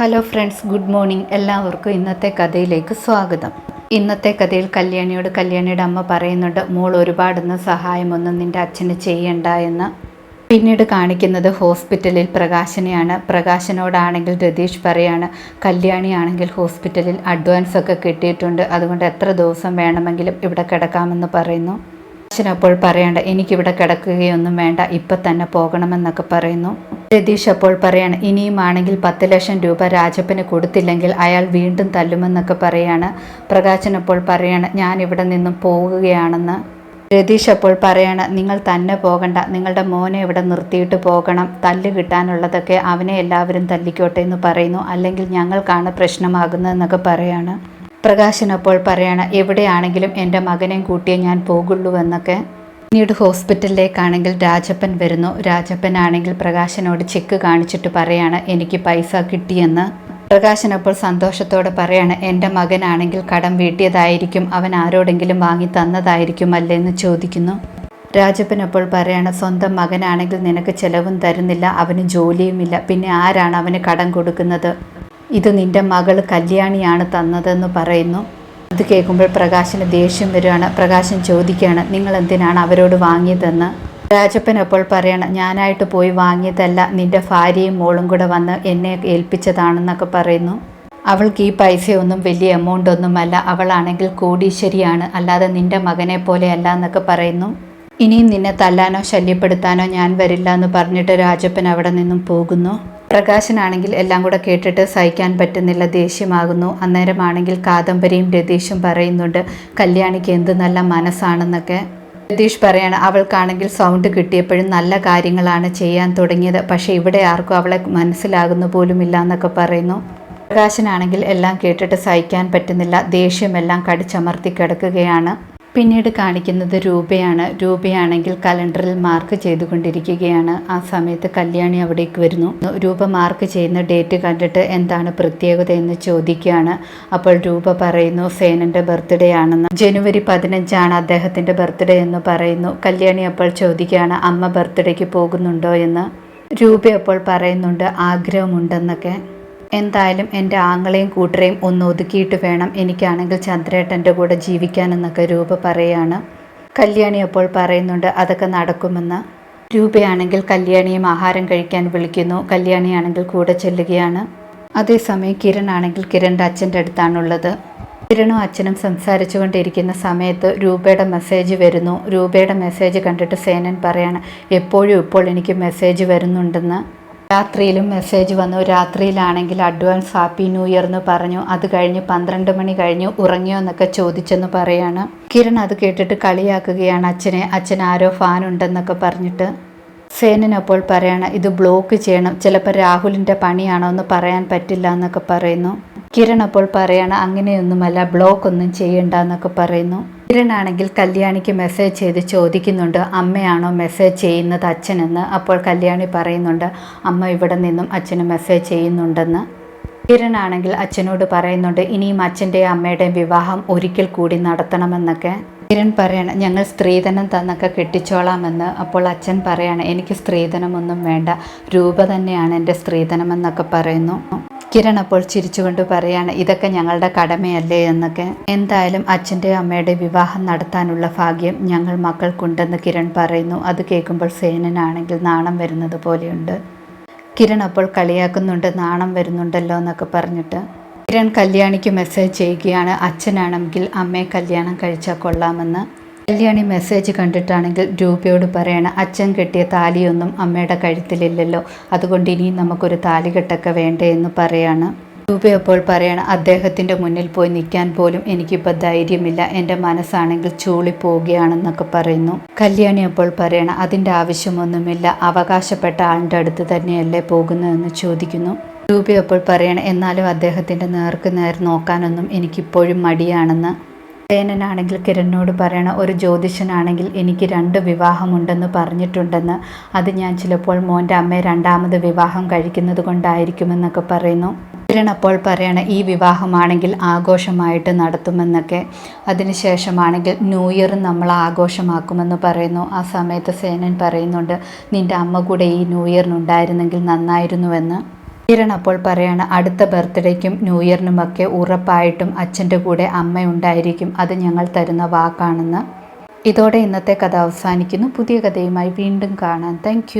Hello friends good morning. എല്ലാവർക്കും ഇന്നത്തെ കഥയിലേക്ക് സ്വാഗതം. ഇന്നത്തെ കഥയിൽ കല്യാണിയോട് കല്യാണിയുടെ അമ്മ പറയുന്നുണ്ട് മോൾ ഒരുപാടൊന്നും സഹായമൊന്നും നിന്റെ അച്ഛന് ചെയ്യണ്ട എന്ന്. പിന്നീട് കാണിക്കുന്നത് ഹോസ്പിറ്റലിൽ പ്രകാശനെയാണ്. പ്രകാശനോടാണെങ്കിൽ രതീഷ് പറയാണ് കല്യാണിയാണെങ്കിൽ ഹോസ്പിറ്റലിൽ അഡ്വാൻസ് ഒക്കെ കിട്ടിയിട്ടുണ്ട്. അതുകൊണ്ട് എത്ര ദിവസം വേണമെങ്കിലും ഇവിടെ കിടക്കാമെന്ന് പറയുന്നു. അച്ഛനപ്പോൾ പറയണ്ട എനിക്കിവിടെ കിടക്കുകയൊന്നും വേണ്ട ഇപ്പം തന്നെ പോകണമെന്നൊക്കെ പറയുന്നു. രതീഷ് അപ്പോൾ പറയാണ് ഇനിയുമാണെങ്കിൽ പത്ത് ലക്ഷം രൂപ രാജപ്പന് കൊടുത്തില്ലെങ്കിൽ അയാൾ വീണ്ടും തല്ലുമെന്നൊക്കെ പറയാണ്. പ്രകാശൻ അപ്പോൾ പറയാണ് ഞാൻ ഇവിടെ നിന്നും പോവുകയാണെന്ന്. രതീഷ് അപ്പോൾ പറയാണ് നിങ്ങൾ തന്നെ പോകണ്ട നിങ്ങളുടെ മോനെ ഇവിടെ നിർത്തിയിട്ട് പോകണം തല്ല് കിട്ടാനുള്ളതൊക്കെ അവനെ എല്ലാവരും തല്ലിക്കോട്ടെ എന്ന് പറയുന്നു അല്ലെങ്കിൽ ഞങ്ങൾക്കാണ് പ്രശ്നമാകുന്നതെന്നൊക്കെ പറയാണ്. പ്രകാശൻ അപ്പോൾ പറയാണ് എവിടെയാണെങ്കിലും എന്റെ മകനെയും കൂട്ടിയേ ഞാൻ പോകുള്ളൂ എന്നൊക്കെ. പിന്നീട് ഹോസ്പിറ്റലിലേക്കാണെങ്കിൽ രാജപ്പൻ വരുന്നു. രാജപ്പൻ ആണെങ്കിൽ പ്രകാശനോട് ചെക്ക് കാണിച്ചിട്ട് പറയാണ് എനിക്ക് പൈസ കിട്ടിയെന്ന്. പ്രകാശൻ അപ്പോൾ സന്തോഷത്തോടെ പറയാണ് എന്റെ മകനാണെങ്കിൽ കടം വീട്ടിയതായിരിക്കും. അവൻ ആരോടെങ്കിലും വാങ്ങി തന്നതായിരിക്കും അല്ലേ? എന്ന് ചോദിക്കുന്നു. രാജപ്പൻ അപ്പോൾ പറയാണ് സ്വന്തം മകനാണെങ്കിൽ നിനക്ക് ചെലവും തരുന്നില്ല അവന് ജോലിയുമില്ല. പിന്നെ ആരാണ് അവന് കടം കൊടുക്കുന്നത്? ഇത് നിന്റെ മകൾ കല്യാണിയാണ് തന്നതെന്ന് പറയുന്നു. അത് കേൾക്കുമ്പോൾ പ്രകാശിന് ദേഷ്യം വരികയാണ് പ്രകാശൻ ചോദിക്കുകയാണ് നിങ്ങൾ എന്തിനാണ് അവരോട് വാങ്ങിയതെന്ന്? രാജപ്പൻ അപ്പോൾ പറയണം ഞാനായിട്ട് പോയി വാങ്ങിയതല്ല നിന്റെ ഭാര്യയും മോളും കൂടെ വന്ന് എന്നെ ഏൽപ്പിച്ചതാണെന്നൊക്കെ പറയുന്നു. അവൾക്ക് ഈ പൈസയൊന്നും വലിയ എമൗണ്ട് ഒന്നുമല്ല. അവളാണെങ്കിൽ കോടീശ്വരിയാണ്. അല്ലാതെ നിന്റെ മകനെ പോലെയല്ല എന്നൊക്കെ പറയുന്നു. ഇനിയും നിന്നെ തല്ലാനോ ശല്യപ്പെടുത്താനോ ഞാൻ വരില്ല എന്ന് പറഞ്ഞിട്ട് രാജപ്പൻ അവിടെ നിന്നും പോകുന്നു. പ്രകാശനാണെങ്കിൽ എല്ലാം കൂടെ കേട്ടിട്ട് സഹിക്കാൻ പറ്റുന്നില്ല ദേഷ്യമാകുന്നു. അന്നേരമാണെങ്കിൽ കാദംബരിയും രതീഷും പറയുന്നുണ്ട് കല്യാണിക്ക് എന്ത് നല്ല മനസ്സാണെന്നൊക്കെ. രതീഷ് പറയാണ് അവൾക്കാണെങ്കിൽ സൗണ്ട് കിട്ടിയപ്പോഴും നല്ല കാര്യങ്ങളാണ് ചെയ്യാൻ തുടങ്ങിയത്. പക്ഷേ ഇവിടെ ആർക്കും അവളെ മനസ്സിലാകുന്ന പോലുമില്ല എന്നൊക്കെ പറയുന്നു. പ്രകാശനാണെങ്കിൽ എല്ലാം കേട്ടിട്ട് സഹിക്കാൻ പറ്റുന്നില്ല ദേഷ്യമെല്ലാം കടിച്ചമർത്തി കിടക്കുകയാണ്. പിന്നീട് കാണിക്കുന്നത് രൂപയാണ്. രൂപയാണെങ്കിൽ കലണ്ടറിൽ മാർക്ക് ചെയ്തുകൊണ്ടിരിക്കുകയാണ്. ആ സമയത്ത് കല്യാണി അവിടേക്ക് വരുന്നു. രൂപ മാർക്ക് ചെയ്യുന്ന ഡേറ്റ് കണ്ടിട്ട് എന്താണ് പ്രത്യേകത എന്ന് ചോദിക്കുകയാണ്. അപ്പോൾ രൂപ പറയുന്നു സേനന്റെ ബർത്ത്ഡേ ആണെന്ന്. ജനുവരി പതിനഞ്ചാണ് അദ്ദേഹത്തിന്റെ ബർത്ത്ഡേ എന്ന് പറയുന്നു. കല്യാണി അപ്പോൾ ചോദിക്കുകയാണ് അമ്മ ബർത്ത്ഡേക്ക് പോകുന്നുണ്ടോ? എന്ന്. രൂപ അപ്പോൾ പറയുന്നുണ്ട് ആഗ്രഹമുണ്ടെന്നൊക്കെ. എന്തായാലും എന്റെ ആങ്ങളെയും കൂട്ടരെയും ഒന്ന് ഒതുക്കിയിട്ട് വേണം എനിക്കാണെങ്കിൽ ചന്ദ്രേട്ടന്റെ കൂടെ ജീവിക്കാനെന്നൊക്കെ രൂപ പറയാണ്. കല്യാണി അപ്പോൾ പറയുന്നുണ്ട് അതൊക്കെ നടക്കുമെന്ന്. രൂപയാണെങ്കിൽ കല്യാണിയും ആഹാരം കഴിക്കാൻ വിളിക്കുന്നു കല്യാണിയാണെങ്കിൽ കൂടെ ചെല്ലുകയാണ്. അതേസമയം കിരൺ ആണെങ്കിൽ കിരണിന്റെ അച്ഛന്റെ അടുത്താണുള്ളത്. കിരണും അച്ഛനും സംസാരിച്ചു കൊണ്ടിരിക്കുന്ന സമയത്ത് രൂപയുടെ മെസ്സേജ് വരുന്നു. രൂപയുടെ മെസ്സേജ് കണ്ടിട്ട് സേനൻ പറയാണ് എപ്പോഴും ഇപ്പോൾ എനിക്ക് മെസ്സേജ് വരുന്നുണ്ടെന്ന്. രാത്രിയിലും മെസ്സേജ് വന്നു. രാത്രിയിലാണെങ്കിൽ അഡ്വാൻസ് ഹാപ്പി ന്യൂ ഇയർ എന്ന് പറഞ്ഞു. അത് കഴിഞ്ഞ് പന്ത്രണ്ട് മണി കഴിഞ്ഞു ഉറങ്ങിയോ എന്നൊക്കെ ചോദിച്ചെന്ന് പറയാണ്. കിരൺ അത് കേട്ടിട്ട് കളിയാക്കുകയാണ് അച്ഛനെ. അച്ഛൻ ആരോ ഫാൻ ഉണ്ടെന്നൊക്കെ പറഞ്ഞിട്ട് സേനനപ്പോൾ പറയാണ് ഇത് ബ്ലോക്ക് ചെയ്യണം. ചിലപ്പോൾ രാഹുലിന്റെ പണിയാണോ എന്ന് പറയാൻ പറ്റില്ല എന്നൊക്കെ പറയുന്നു. കിരൺ അപ്പോൾ പറയാണ് അങ്ങനെയൊന്നുമല്ല. ബ്ലോക്ക് ഒന്നും ചെയ്യണ്ട എന്നൊക്കെ പറയുന്നു. ആണെങ്കിൽ കല്യാണിക്ക് മെസ്സേജ് ചെയ്ത് ചോദിക്കുന്നുണ്ട് അമ്മയാണോ മെസ്സേജ് ചെയ്യുന്നത് അച്ഛനെന്ന്? അപ്പോൾ കല്യാണി പറയുന്നുണ്ട് അമ്മ ഇവിടെ നിന്നും അച്ഛന് മെസ്സേജ് ചെയ്യുന്നുണ്ടെന്ന്. കിരണാണെങ്കിൽ അച്ഛനോട് പറയുന്നുണ്ട് ഇനിയും അച്ഛന്റെയും അമ്മയുടെയും വിവാഹം ഒരിക്കൽ കൂടി നടത്തണമെന്നൊക്കെ. കിരൺ പറയണം ഞങ്ങൾ സ്ത്രീധനം തന്നൊക്കെ കെട്ടിച്ചോളാമെന്ന്. അപ്പോൾ അച്ഛൻ പറയാണ് എനിക്ക് സ്ത്രീധനമൊന്നും വേണ്ട രൂപ തന്നെയാണ് എന്റെ സ്ത്രീധനമെന്നൊക്കെ പറയുന്നു. കിരൺ അപ്പോൾ ചിരിച്ചുകൊണ്ട് പറയാണ് ഇതൊക്കെ ഞങ്ങളുടെ കടമയല്ലേ? എന്നൊക്കെ. എന്തായാലും അച്ഛന്റെ അമ്മയുടെ വിവാഹം നടത്താനുള്ള ഭാഗ്യം ഞങ്ങൾ മക്കൾക്കുണ്ടെന്ന് കിരൺ പറയുന്നു. അത് കേൾക്കുമ്പോൾ സേനനാണെങ്കിൽ നാണം വരുന്നത് പോലെയുണ്ട്. കിരൺ അപ്പോൾ കളിയാക്കുന്നുണ്ട് നാണം വരുന്നുണ്ടല്ലോ എന്നൊക്കെ പറഞ്ഞിട്ട്. കിരൺ കല്യാണിക്ക് മെസ്സേജ് ചെയ്യുകയാണ് അച്ഛനാണെങ്കിൽ അമ്മയെ കല്യാണം കഴിച്ചാൽ കൊള്ളാമെന്ന്. കല്യാണി മെസ്സേജ് കണ്ടിട്ടാണെങ്കിൽ രൂപയോട് പറയണം അച്ഛൻ കെട്ടിയ താലിയൊന്നും അമ്മയുടെ കഴുത്തിലില്ലല്ലോ. അതുകൊണ്ട് ഇനിയും നമുക്കൊരു താലികെട്ടൊക്കെ വേണ്ടേ എന്ന് പറയാണ്. രൂപ അപ്പോൾ പറയണം അദ്ദേഹത്തിന്റെ മുന്നിൽ പോയി നിൽക്കാൻ പോലും എനിക്കിപ്പോൾ ധൈര്യമില്ല. എന്റെ മനസ്സാണെങ്കിൽ ചൂളിപ്പോവുകയാണെന്നൊക്കെ പറയുന്നു. കല്യാണി അപ്പോൾ പറയണം അതിന്റെ ആവശ്യമൊന്നുമില്ല. അവകാശപ്പെട്ട ആളുടെ അടുത്ത് തന്നെയല്ലേ പോകുന്നതെന്ന് ചോദിക്കുന്നു. രൂപ അപ്പോൾ പറയണം എന്നാലും അദ്ദേഹത്തിന്റെ നേർക്ക് നേർ നോക്കാനൊന്നും എനിക്കിപ്പോഴും മടിയാണെന്ന്. സേനനാണെങ്കിൽ കിരണിനോട് പറയണം ഒരു ജ്യോതിഷനാണെങ്കിൽ എനിക്ക് രണ്ട് വിവാഹമുണ്ടെന്ന് പറഞ്ഞിട്ടുണ്ടെന്ന്. അത് ഞാൻ ചിലപ്പോൾ മോന്റെ അമ്മയെ രണ്ടാമത് വിവാഹം കഴിക്കുന്നത് കൊണ്ടായിരിക്കുമെന്നൊക്കെ പറയുന്നു. കിരൺ അപ്പോൾ പറയണം ഈ വിവാഹമാണെങ്കിൽ ആഘോഷമായിട്ട് നടത്തുമെന്നൊക്കെ. അതിനുശേഷമാണെങ്കിൽ ന്യൂ ഇയർ നമ്മൾ ആഘോഷമാക്കുമെന്ന് പറയുന്നു. ആ സമയത്ത് സേനൻ പറയുന്നുണ്ട് നിന്റെ അമ്മ കൂടെ ഈ ന്യൂ ഇയറിനുണ്ടായിരുന്നെങ്കിൽ നന്നായിരുന്നുവെന്ന്. കിരൺ അപ്പോൾ പറയാണ് അടുത്ത ബർത്ത്ഡേക്കും ന്യൂ ഇയറിനുമൊക്കെ ഉറപ്പായിട്ടും അച്ഛന്റെ കൂടെ അമ്മ ഉണ്ടായിരിക്കും അത് ഞങ്ങൾ തരുന്ന വാക്കാണെന്ന്. ഇതോടെ ഇന്നത്തെ കഥ അവസാനിക്കുന്നു. പുതിയ കഥയുമായി വീണ്ടും കാണാം. താങ്ക്